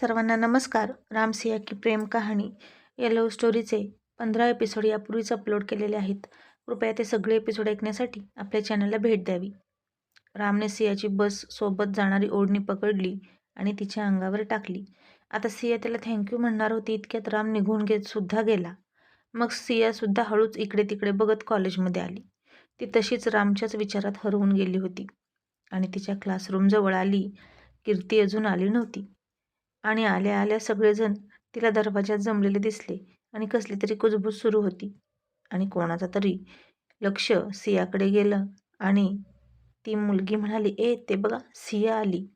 सर्वांना नमस्कार. रामसिया की प्रेम कहाणी. या लव्ह स्टोरीचे पंधरा एपिसोड यापूर्वीच अपलोड केलेले आहेत. कृपया ते सगळे एपिसोड ऐकण्यासाठी आपल्या चॅनलला भेट द्यावी. रामने सियाची बस सोबत जाणारी ओढणी पकडली आणि तिच्या अंगावर टाकली. आता सिया त्याला थँक्यू म्हणणार होती इतक्यात राम निघून घेत सुद्धा गेला. मग सियासुद्धा हळूच इकडे तिकडे बघत कॉलेजमध्ये आली. ती तशीच रामच्याच विचारात हरवून गेली होती. आणि तिच्या क्लासरूमजवळ आली. कीर्ती अजून आली नव्हती. आणि आल्या आल्या सगळेजण तिला दरवाजात जमलेले दिसले आणि कसली तरी कुजबूज सुरू होती. आणि कोणाचा तरी. लक्ष सियाकडे गेलं आणि ती मुलगी म्हणाली ए ते बघा सिया आली.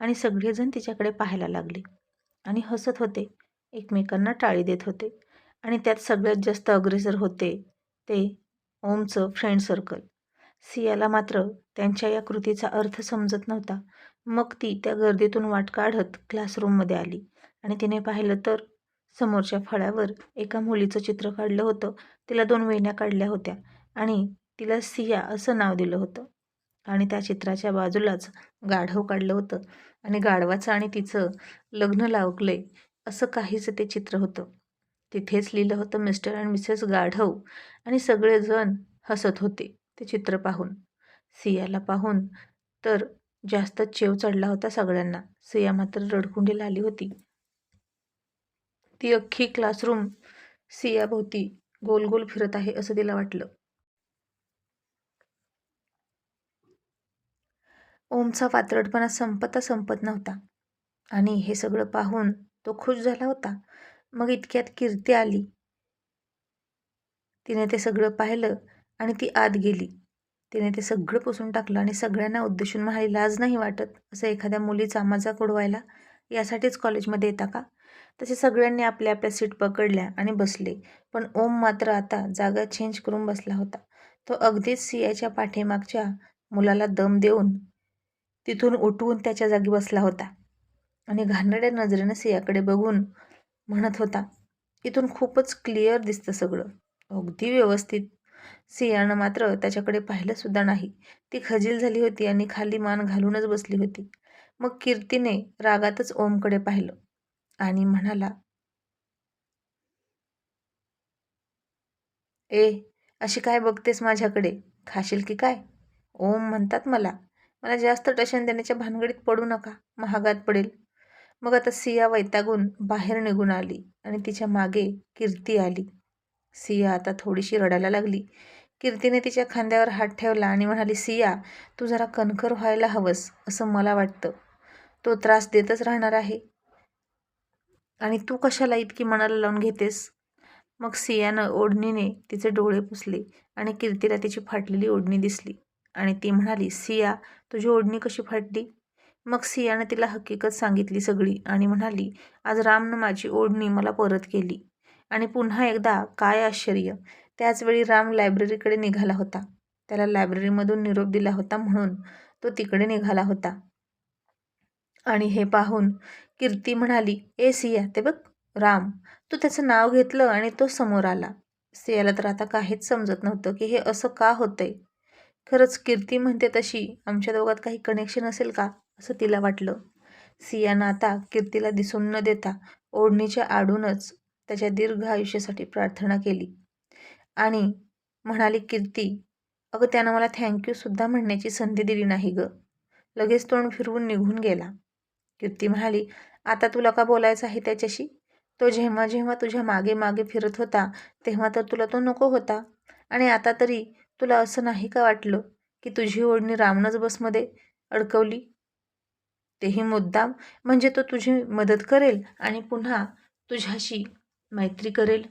आणि सगळेजण तिच्याकडे पाहायला लागले. आणि हसत होते. एकमेकांना टाळी देत होते. आणि त्यात सगळ्यात जास्त अग्रेसर होते ते ओमचं फ्रेंड सर्कल. सियाला मात्र त्यांच्या या कृतीचा अर्थ समजत नव्हता. मग ती त्या गर्दीतून वाट काढत क्लासरूममध्ये आली. आणि तिने पाहिलं तर समोरच्या फळ्यावर एका मुलीचं चित्र काढलं होतं. तिला दोन वेण्या काढल्या होत्या आणि तिला सिया असं नाव दिलं होतं. आणि त्या चित्राच्या बाजूलाच गाढव काढलं होतं. आणि गाढवाचं आणि तिचं लग्न लावलंय असं काहीच ते चित्र होतं. तिथेच लिहिलं होतं मिस्टर अँड मिसेस गाढव आणि सगळेजण हसत होते ते चित्र पाहून. सियाला पाहून तर जास्त चेव चढला होता सगळ्यांना. सिया मात्र रडकुंडीला आली होती. ती अख्खी क्लासरूम सियाभोवती गोल गोल फिरत आहे असं तिला वाटलं. ओमचा वात्रटपणा संपता संपत नव्हता. आणि हे सगळं पाहून तो खुश झाला होता. मग इतक्यात कीर्ती आली. तिने ते सगळं पाहिलं आणि ती आत गेली. तिने ते सगळं पुसून टाकलं आणि सगळ्यांना उद्देशून म्हणाली लाज नाही वाटत असं एखाद्या मुलीचा मजाक उडवायला? यासाठीच कॉलेजमध्ये येता का? तसे सगळ्यांनी आपल्या आपल्या सीट पकडल्या आणि बसले. पण ओम मात्र आता जागा चेंज करून बसला होता. तो अगदीच सियाच्या पाठीमागच्या मुलाला दम देऊन तिथून उठवून त्याच्या जागी बसला होता आणि घाणेरड्या नजरेनं सियाकडे बघून म्हणत होता इथून खूपच क्लिअर दिसतं सगळं. अगदी व्यवस्थित सियानं मात्र त्याच्याकडे पाहिलंसुद्धा नाही. ती खजील झाली होती आणि खाली मान घालूनच बसली होती. मग कीर्तीने रागातच ओमकडे पाहिलं आणि म्हणाला ए अशी काय बघतेस माझ्याकडे? खाशील की काय ओम म्हणतात मला. मला जास्त टशन देण्याच्या भानगडीत पडू नका. महागात पडेल. मग आता सिया वैतागून बाहेर निघून आली आणि तिच्यामागे कीर्ती आली. सिया आता थोडीशी रडायला लागली. कीर्तीने तिच्या खांद्यावर हात ठेवला आणि म्हणाली सिया तू जरा कणखर व्हायला हवंस असं मला वाटतं. तो त्रास देतच राहणार आहे. आणि तू कशाला इतकी मनाला लावून घेतेस? मग सियानं ओढणीने तिचे डोळे पुसले आणि कीर्तीला तिची फाटलेली ओढणी दिसली. आणि ती म्हणाली सिया तुझी ओढणी कशी फाटली? मग सियानं तिला हकीकत सांगितली सगळी आणि म्हणाली आज रामनं माझी ओढणी मला परत केली. आणि पुन्हा एकदा काय आश्चर्य. त्याचवेळी राम लायब्ररीकडे निघाला होता. त्याला लायब्ररीमधून निरोप दिला होता म्हणून तो तिकडे निघाला होता. आणि हे पाहून कीर्ती म्हणाली ए सिया ते बघ राम तू त्याचं नाव घेतलं आणि तो समोर आला. सियाला तर आता काहीच समजत नव्हतं की हे असं का होतंय. खरंच कीर्ती म्हणते तशी आमच्या दोघात काही कनेक्शन असेल का? असं तिला वाटलं. सियानं आता कीर्तीला दिसून न देता ओढणीच्या आडूनच त्याच्या दीर्घ आयुष्यासाठी प्रार्थना केली. आणि म्हणाली कीर्ती अगं त्यानं मला थँक्यूसुद्धा म्हणण्याची संधी दिली नाही गं. लगेच तोंड फिरवून निघून गेला. कीर्ती म्हणाली आता तुला का बोलायचं आहे त्याच्याशी? तो जेव्हा जेव्हा तुझ्या मागे मागे फिरत होता तेव्हा तर तुला तो नको होता. आणि आता तरी तुला असं नाही का वाटलं की तुझी ओढणी रामनच बसमध्ये अडकवली? तेही मुद्दाम. म्हणजे तो तुझी मदत करेल आणि पुन्हा तुझ्याशी मैत्री करेल.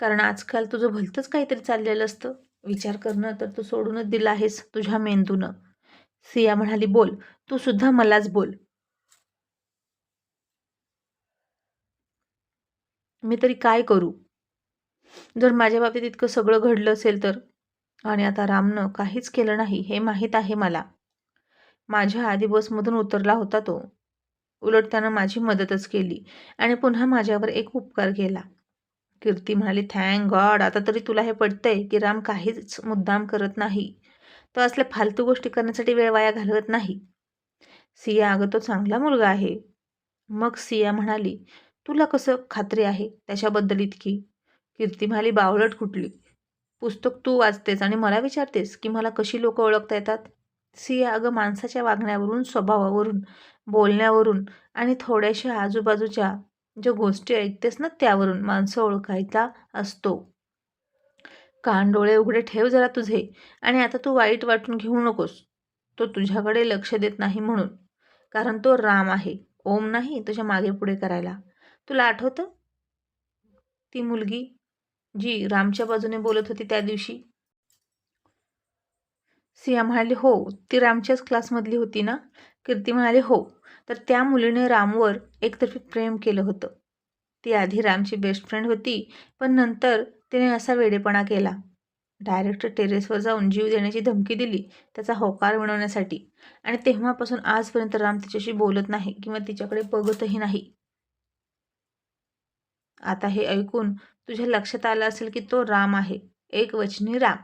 कारण आजकाल तुझं भलतंच काहीतरी चाललेलं असतं. विचार करणं तर तू सोडूनच दिला आहेस तुझ्या मेंदूनं. सिया म्हणाली बोल तू सुद्धा मलाच बोल. मी तरी काय करू? जर माझ्या बाबतीत इतकं सगळं घडलं असेल तर? आणि आता रामनं काहीच केलं नाही हे माहीत आहे मला. माझ्या आधी बसमधून उतरला होता तो. उलट त्यानं माझी मदतच केली आणि पुन्हा माझ्यावर एक उपकार केला. कीर्ती म्हणाली थँक गॉड आता तरी तुला हे पडतंय की राम काहीच मुद्दाम करत नाही. तो असल्या फालतू गोष्टी करण्यासाठी वेळ वाया घालवत नाही. सिया अगं तो चांगला मुलगा आहे. मग सिया म्हणाली तुला कसं खात्री आहे त्याच्याबद्दल इतकी? कीर्ती म्हणाली बावळट कुठली? पुस्तक तू वाचतेस आणि मला विचारतेस की मला कशी लोक ओळखता येतात? सिया अगं माणसाच्या वागण्यावरून स्वभावावरून बोलण्यावरून आणि थोड्याशा आजूबाजूच्या ज्या गोष्टी ऐकतेस ना त्यावरून माणसं ओळखायचा असतो. कान डोळे उघडे ठेव जरा तुझे आणि आता तू वाईट वाटून घेऊ नकोस. तो तुझ्याकडे लक्ष देत नाही म्हणून. कारण तो राम आहे. ओम नाही तुझ्या मागे पुढे करायला. तुला आठवतं? ती मुलगी जी रामच्या बाजूने बोलत होती त्या दिवशी. सिया म्हणाली हो ती रामच्याच क्लासमधली होती ना? कीर्ती म्हणाली हो. तर त्या मुलीने रामवर एकतर्फी प्रेम केलं होतं. ती आधी रामची बेस्ट फ्रेंड होती पण नंतर तिने असा वेडेपणा केला. डायरेक्ट टेरेसवर जाऊन जीव देण्याची धमकी दिली त्याचा होकार मिळवण्यासाठी. आणि तेव्हापासून आजपर्यंत राम तिच्याशी बोलत नाही किंवा तिच्याकडे बघतही नाही. आता हे ऐकून तुझ्या लक्षात आलं असेल की तो राम आहे. एक वचनी राम.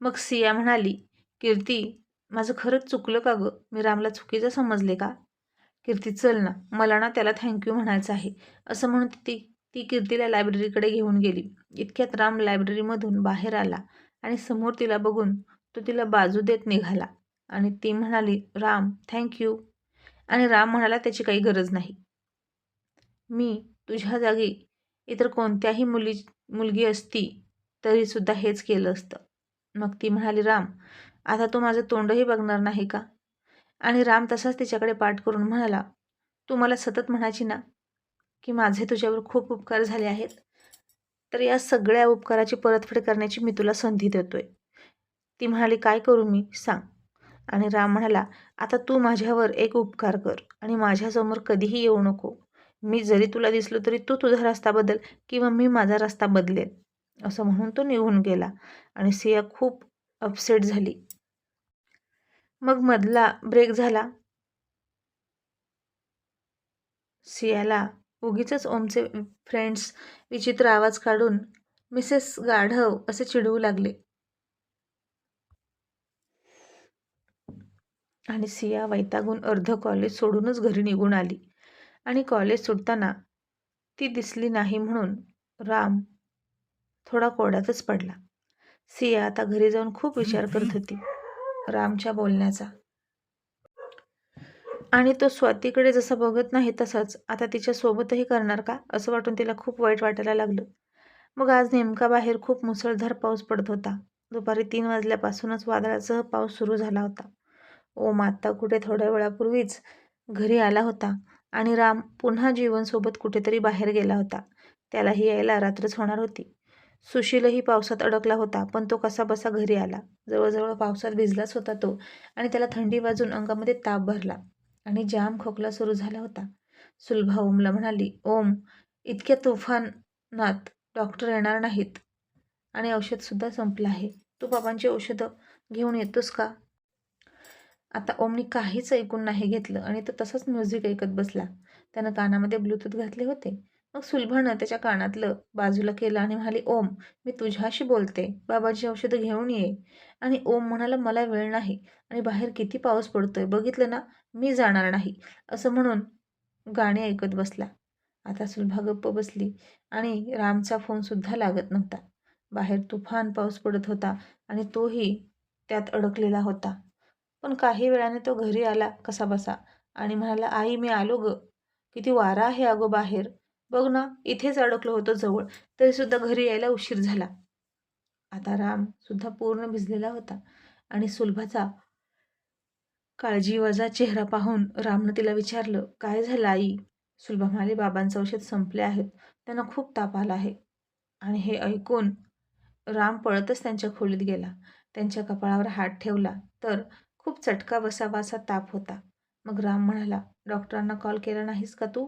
मग सिया म्हणाली कीर्ती माझं खरंच चुकलं का गं? मी रामला चुकीचं समजले का? कीर्ती चल ना. मला ना त्याला थँक्यू म्हणायचं आहे. असं म्हणून ती ती कीर्तीला लायब्ररीकडे घेऊन गेली. इतक्यात राम लायब्ररीमधून बाहेर आला आणि समोर तिला बघून तो तिला बाजू देत निघाला. आणि ती म्हणाली राम थँक्यू आणि राम म्हणाला त्याची काही गरज नाही. मी तुझ्या जागी इतर कोणत्याही मुली मुलगी असती तरीसुद्धा हेच केलं असतं. मग ती म्हणाली राम आता तू माझं तोंडही बघणार नाही का? आणि राम तसाच तिच्याकडे पाठ करून म्हणाला तू मला सतत म्हणायची ना की माझे तुझ्यावर खूप उपकार झाले आहेत तर या सगळ्या उपकाराची परतफेड करण्याची मी तुला संधी देतोय. ती म्हणाली काय करू मी? सांग. आणि राम म्हणाला आता तू माझ्यावर एक उपकार कर आणि माझ्यासमोर कधीही येऊ नको. मी जरी तुला दिसलो तरी तू तुझा रस्ता बदल किंवा मी माझा रस्ता बदलेल असं म्हणून तो निघून गेला आणि सिया खूप अपसेट झाली. मग मधला ब्रेक झाला. सियाला उगीच ओमचे फ्रेंड्स विचित्र आवाज काढून मिसेस गाढव असे चिडवू लागले. आणि सिया वैतागून अर्ध कॉलेज सोडूनच घरी निघून आली. आणि कॉलेज सुटताना ती दिसली नाही म्हणून राम थोडा कोड्यातच पडला. सिया आता घरी जाऊन खूप विचार करत होती. रामच्या बोलण्याचा. आणि तो स्वातीकडे जसं बघत नाही तसंच आता तिच्या सोबतही करणार का? असं वाटून तिला खूप वाईट वाटायला लागलं. मग आज नेमका बाहेर खूप मुसळधार पाऊस पडत होता. दुपारी तीन वाजल्यापासूनच वादळासह पाऊस सुरू झाला होता. ओम आत्ता कुठे? थोड्या वेळापूर्वीच घरी आला होता आणि राम पुन्हा जीवनसोबत कुठेतरी बाहेर गेला होता. त्यालाही यायला रात्रच होणार होती. सुशीलही पावसात अडकला होता पण तो कसा बसा घरी आला. जवळजवळ पावसात भिजलाच होता तो आणि त्याला थंडी वाजून अंगामध्ये ताप भरला आणि जाम खोकला सुरू झाला होता. सुलभा ओमला म्हणाली ओम इतक्या तुफानात डॉक्टर येणार नाहीत आणि औषधसुद्धा संपलं आहे. तू बाबांची औषधं घेऊन येतोस का? आता ओमनी काहीच ऐकून नाही घेतलं आणि तो तसंच म्युझिक ऐकत बसला. त्यानं कानामध्ये ब्लूटूथ घातले होते. मग सुलभानं त्याच्या कानातलं बाजूला केलं आणि म्हणाली ओम मी तुझ्याशी बोलते. बाबाची औषधं घेऊन ये. आणि ओम म्हणाला मला वेळ नाही आणि बाहेर किती पाऊस पडतोय. बघितलं ना मी जाणार नाही. असं म्हणून गाणी ऐकत बसला. आता सुलभा गप्प बसली आणि रामचा फोनसुद्धा लागत नव्हता. बाहेर तुफान पाऊस पडत होता आणि तोही त्यात अडकलेला होता. पण काही वेळाने तो घरी आला कसा बसा आणि म्हणाला आई मी आलो ग. किती वारा आहे अगो बाहेर. बघ ना इथेच अडकलो होतो जवळ. तरीसुद्धा घरी यायला उशीर झाला. आता राम सुद्धा पूर्ण भिजलेला होता आणि सुलभाचा काळजीवाजा चेहरा पाहून रामनं तिला विचारलं काय झालं आई? सुलभा म्हणाली बाबांचं औषध संपले आहेत. त्यांना खूप ताप आला आहे. आणि हे ऐकून राम पळतच त्यांच्या खोलीत गेला. त्यांच्या कपाळावर हात ठेवला तर खूप चटका बसावा असा ताप होता. मग राम म्हणाला डॉक्टरांना कॉल केला नाहीस का तू?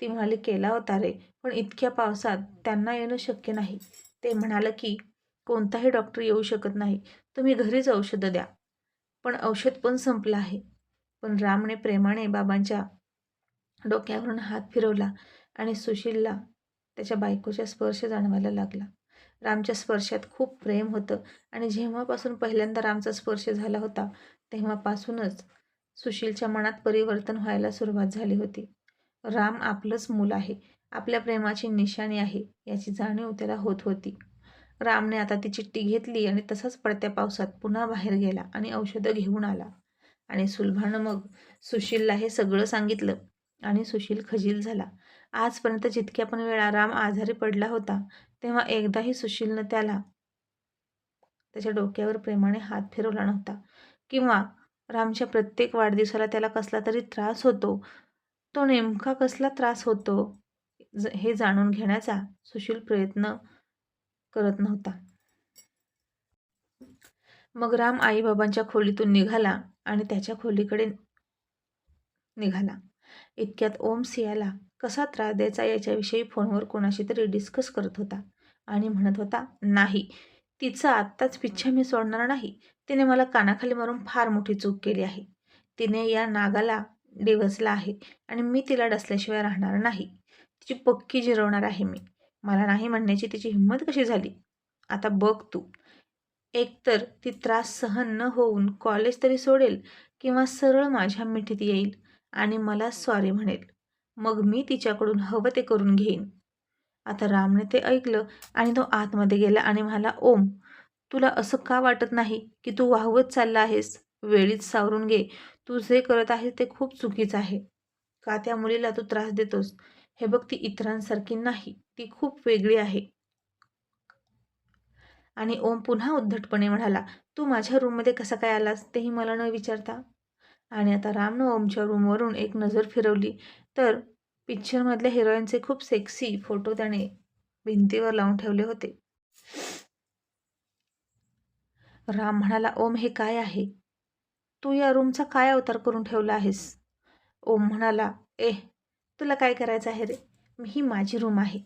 ती म्हणाली केला होता रे पण इतक्या पावसात त्यांना येणं शक्य नाही. ते म्हणालं की कोणताही डॉक्टर येऊ शकत नाही. तुम्ही घरीच औषधं द्या. पण औषध पण संपलं आहे. पण रामने प्रेमाने बाबांच्या डोक्यावरून हात फिरवला आणि सुशीलला त्याच्या बायकोच्या स्पर्श जाणवायला लागला. रामच्या स्पर्शात खूप प्रेम होतं आणि जेव्हापासून पहिल्यांदा रामचा स्पर्श झाला होता तेव्हापासूनच सुशीलच्या मनात परिवर्तन व्हायला सुरुवात झाली होती. राम आपलंच मूल आहे. आपल्या प्रेमाची निशाणी आहे याची जाणीव त्याला होत होती. रामने आता ती चिठ्ठी घेतली आणि तसाच पडत्या पावसात पुन्हा बाहेर गेला आणि औषधं घेऊन आला. आणि सुलभानं मग सुशीलला हे सगळं सांगितलं आणि सुशील खजील झाला. आजपर्यंत जितक्या पण वेळा राम आजारी पडला होता तेव्हा एकदाही सुशीलनं त्याला त्याच्या डोक्यावर प्रेमाने हात फिरवला नव्हता. किंवा रामच्या प्रत्येक वाढदिवसाला त्याला कसला तरी त्रास होतो तो नेमका कसला त्रास होतो ज हे जाणून घेण्याचा सुशील प्रयत्न करत नव्हता. मग राम आईबाबांच्या खोलीतून निघाला आणि त्याच्या खोलीकडे निघाला. इतक्यात ओम सियाला कसा त्रास द्यायचा याच्याविषयी फोनवर कोणाशी तरी डिस्कस करत होता आणि म्हणत होता नाही तिचा आत्ताच पिच्छा मी सोडणार नाही. तिने मला कानाखाली मारून फार मोठी चूक केली आहे. तिने या नागाला डिवसला आहे आणि मी तिला डसल्याशिवाय राहणार नाही. तिची पक्की जिरवणार आहे मी. मला नाही म्हणण्याची तिची हिंमत कशी झाली? आता बघ तू. एकतर ती त्रास सहन न होऊन कॉलेज तरी सोडेल किंवा सरळ माझ्या मिठीत येईल आणि मला सॉरी म्हणेल. मग मी तिच्याकडून हवं ते करून घेईन. आता रामने ते ऐकलं आणि तो आतमध्ये गेला आणि म्हणाला ओम तुला असं का वाटत नाही की तू वाहवत चालला आहेस? वेळीच सावरून घे. तू जे करत आहेस ते खूप चुकीचं आहे. का त्या मुलीला तू त्रास देतोस? हे बघ ती इतरांसारखी नाही. ती खूप वेगळी आहे. आणि ओम पुन्हा उद्धटपणे म्हणाला तू माझ्या रूममध्ये कसा काय आलास? तेही मला न विचारता? आणि आता रामनं ओमच्या रूमवरून एक नजर फिरवली. तर पिक्चरमधल्या हिरोईनचे खूप सेक्सी फोटो त्याने भिंतीवर लावून ठेवले होते. राम म्हणाला ओम हे काय आहे? तू या रूमचा काय अवतार करून ठेवला आहेस? ओम म्हणाला ए तुला काय करायचं आहे रे? ही माझी रूम आहे.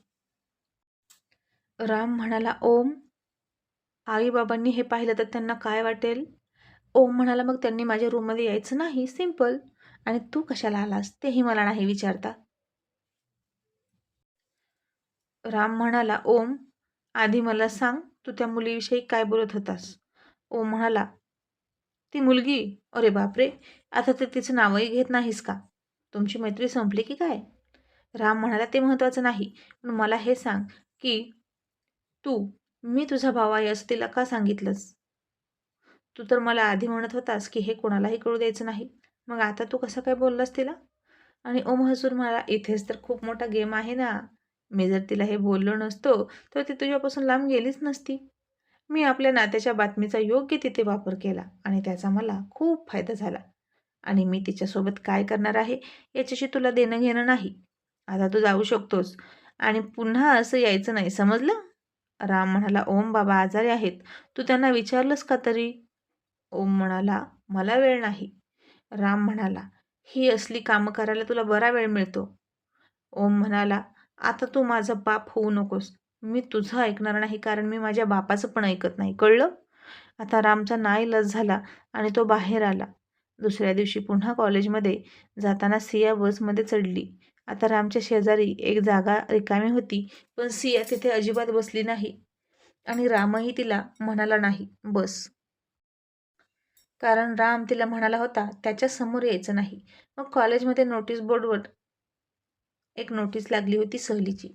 राम म्हणाला ओम आईबाबांनी हे पाहिलं तर त्यांना काय वाटेल? ओम म्हणाला मग त्यांनी माझ्या रूममध्ये यायचं नाही सिंपल आणि तू कशाला आलास? तेही मला नाही विचारता. राम म्हणाला ओम आधी मला सांग तू त्या मुलीविषयी काय बोलत होतास? ओम म्हणाला ती मुलगी? अरे बापरे! आता तर तिचं नावही घेत नाहीस का? तुमची मैत्री संपली की काय? राम म्हणाला ते महत्त्वाचं नाही. पण मला हे सांग की तू मी तुझा भाव आहे असं तिला का सांगितलंस? तू तर मला आधी म्हणत होतास की हे कोणालाही कळू द्यायचं नाही. मग आता तू कसं काय बोललास तिला? आणि ओम हसून मला इथेच तर खूप मोठा गेम आहे ना. मी जर तिला हे बोललो नसतो तर ती तुझ्यापासून लांब गेलीच नसती. मी आपल्या नात्याच्या बातमीचा योग्य तिथे वापर केला आणि त्याचा मला खूप फायदा झाला. आणि मी तिच्यासोबत काय करणार आहे याच्याशी तुला देणं घेणं नाही. आता तू जाऊ शकतोस. आणि पुन्हा असं यायचं नाही समजलं? राम म्हणाला ओम बाबा आजारी आहेत. तू त्यांना विचारलंस का तरी? ओम म्हणाला मला वेळ नाही. राम म्हणाला ही असली कामं करायला तुला बरा वेळ मिळतो. ओम म्हणाला आता तू माझा बाप होऊ नकोस. मी तुझं ऐकणार नाही कारण मी माझ्या बापाचं पण ऐकत नाही. कळलं? आता रामचा नाईलज झाला आणि तो बाहेर आला. दुसऱ्या दिवशी पुन्हा कॉलेजमध्ये जाताना सिया बसमध्ये चढली. आता रामच्या शेजारी एक जागा रिकामी होती पण सिया तिथे अजिबात बसली नाही. आणि रामही तिला म्हणाला नाही बस. कारण राम तिला म्हणाला होता त्याच्यासमोर यायचं नाही. मग कॉलेजमध्ये नोटीस बोर्डवर एक नोटीस लागली होती सहलीची.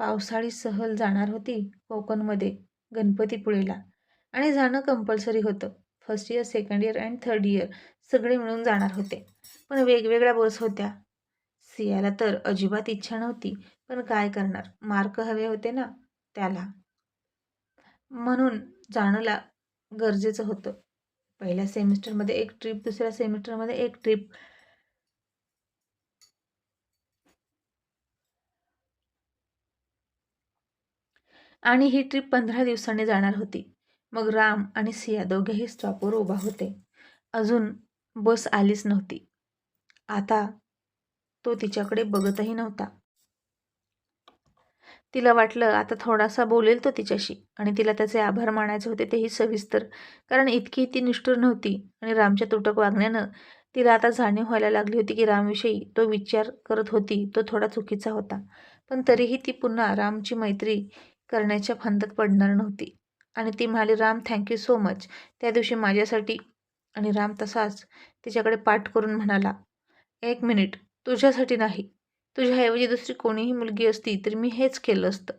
पावसाळी सहल जाणार होती कोकणमध्ये गणपतीपुळेला. आणि जाणं कंपल्सरी होतं. First year second year and third year सगळे मिळून जाणार होते. पण वेगवेगळ्या बस होत्या. सियाला तर अजिबात इच्छा नव्हती. पण काय करणार? मार्क हवे होते ना त्याला. म्हणून जाणंला गरजेचं होतं. पहिल्या सेमिस्टरमध्ये एक ट्रिप दुसऱ्या सेमिस्टरमध्ये एक ट्रिप आणि ही ट्रिप पंधरा दिवसांनी जाणार होती. मग राम आणि सिया दोघेही स्टॉपवर उभा होते. अजून बस आलीच नव्हती. आता तो तिच्याकडे बघतही नव्हता. तिला वाटलं आता थोडासा बोलेल तो तिच्याशी आणि तिला त्याचे आभार मानायचे होते तेही सविस्तर. कारण इतकी ती निष्ठुर नव्हती आणि रामच्या तुटक वागण्यानं तिला आता जाणीव व्हायला लागली होती की रामविषयी तो विचार करत होती तो थोडा चुकीचा होता. पण तरीही ती पुन्हा रामची मैत्री करण्याच्या फंदात पडणार नव्हती. आणि ती म्हणाली राम थँक्यू सो मच त्या दिवशी माझ्यासाठी आणि राम तसाच तिच्याकडे पाठ करून म्हणाला एक मिनिट तुझ्यासाठी नाही. तुझ्याऐवजी दुसरी कोणीही मुलगी असती तर मी हेच केलं असतं.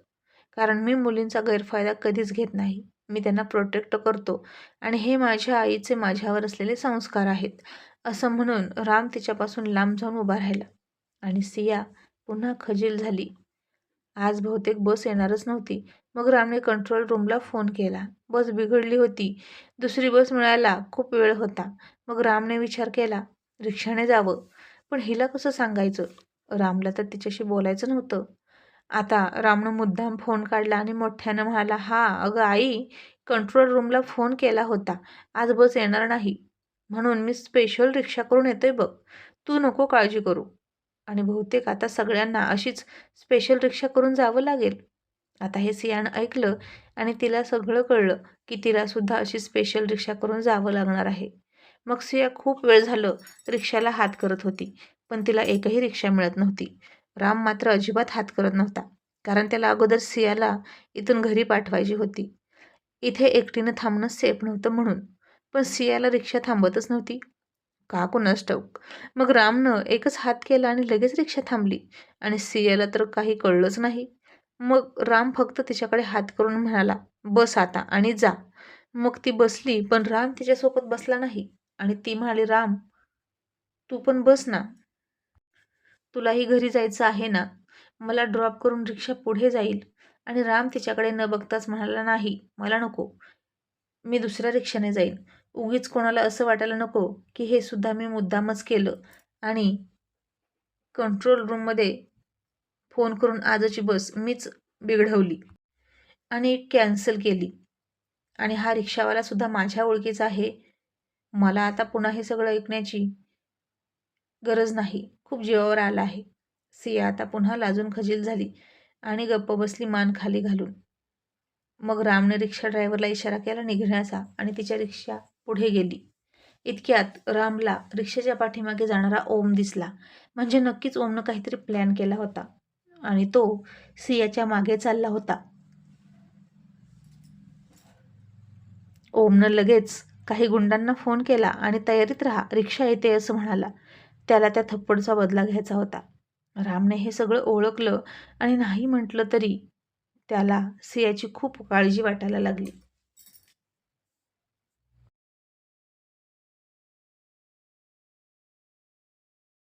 कारण मी मुलींचा गैरफायदा कधीच घेत नाही. मी त्यांना प्रोटेक्ट करतो. आणि हे माझ्या आईचे माझ्यावर असलेले संस्कार आहेत. असं म्हणून राम तिच्यापासून लांब जाऊन उभा राहिला. आणि सिया पुन्हा खजील झाली. आज बहुतेक बस येणारच नव्हती. मग रामने कंट्रोल रूमला फोन केला. बस बिघडली होती. दुसरी बस मिळायला खूप वेळ होता. मग रामने विचार केला रिक्षाने जावं. पण हिला कसं सांगायचं? रामला तर तिच्याशी बोलायचं नव्हतं. आता रामनं मुद्दाम फोन काढला आणि मोठ्यानं म्हणाला हा अगं आई कंट्रोल रूमला फोन केला होता. आज बस येणार नाही. म्हणून मी स्पेशल रिक्षा करून येतोय बघ. तू नको काळजी करू. आणि बहुतेक आता सगळ्यांना अशीच स्पेशल रिक्षा करून जावं लागेल. आता हे सियानं ऐकलं आणि तिला सगळं कळलं की तिलासुद्धा अशी स्पेशल रिक्षा करून जावं लागणार आहे. मग सिया खूप वेळ झालं रिक्षाला हात करत होती पण तिला एकही रिक्षा मिळत नव्हती. राम मात्र अजिबात हात करत नव्हता कारण त्याला अगोदर सियाला इथून घरी पाठवायची होती. इथे एकटीनं थांबणं सेफ नव्हतं म्हणून पण सियाला रिक्षा थांबतच नव्हती. का कुणास ठाऊक मग रामनं एकच हात केला आणि लगेच रिक्षा थांबली. आणि सियाला तर काही कळलंच नाही. मग राम फक्त तिच्याकडे हात करून म्हणाला बस आता आणि जा. मग ती बसली पण राम तिच्यासोबत बसला नाही. आणि ती म्हणाली राम तू पण बस ना. तुलाही घरी जायचं आहे ना. मला ड्रॉप करून रिक्षा पुढे जाईल. आणि राम तिच्याकडे न बघताच म्हणाला नाही मला नको. मी दुसऱ्या रिक्षाने जाईन. उगीच कोणाला असं वाटायला नको की हे सुद्धा मी मुद्दामच केलं आणि कंट्रोल रूममध्ये फोन करून आजची बस मीच बिघडवली आणि कॅन्सल केली. आणि हा रिक्षावालासुद्धा माझ्या ओळखीचा आहे. मला आता पुन्हा हे सगळं ऐकण्याची गरज नाही. खूप जीवावर आला आहे. सिया आता पुन्हा लाजून खजील झाली आणि गप्प बसली मान खाली घालून. मग रामने रिक्षा ड्रायव्हरला इशारा केला निघण्याचा आणि तिच्या रिक्षा पुढे गेली. इतक्यात रामला रिक्षाच्या पाठीमागे जाणारा ओम दिसला. म्हणजे नक्कीच ओमनं काहीतरी प्लॅन केला होता. आणि तो सियाच्या मागे चालला होता. ओमनं लगेच काही गुंडांना फोन केला आणि तयारीत राहा रिक्षा येते असं म्हणाला. त्याला त्या थप्पडचा बदला घ्यायचा होता. रामने हे सगळं ओळखलं आणि नाही म्हटलं तरी त्याला सियाची खूप काळजी वाटायला लागली.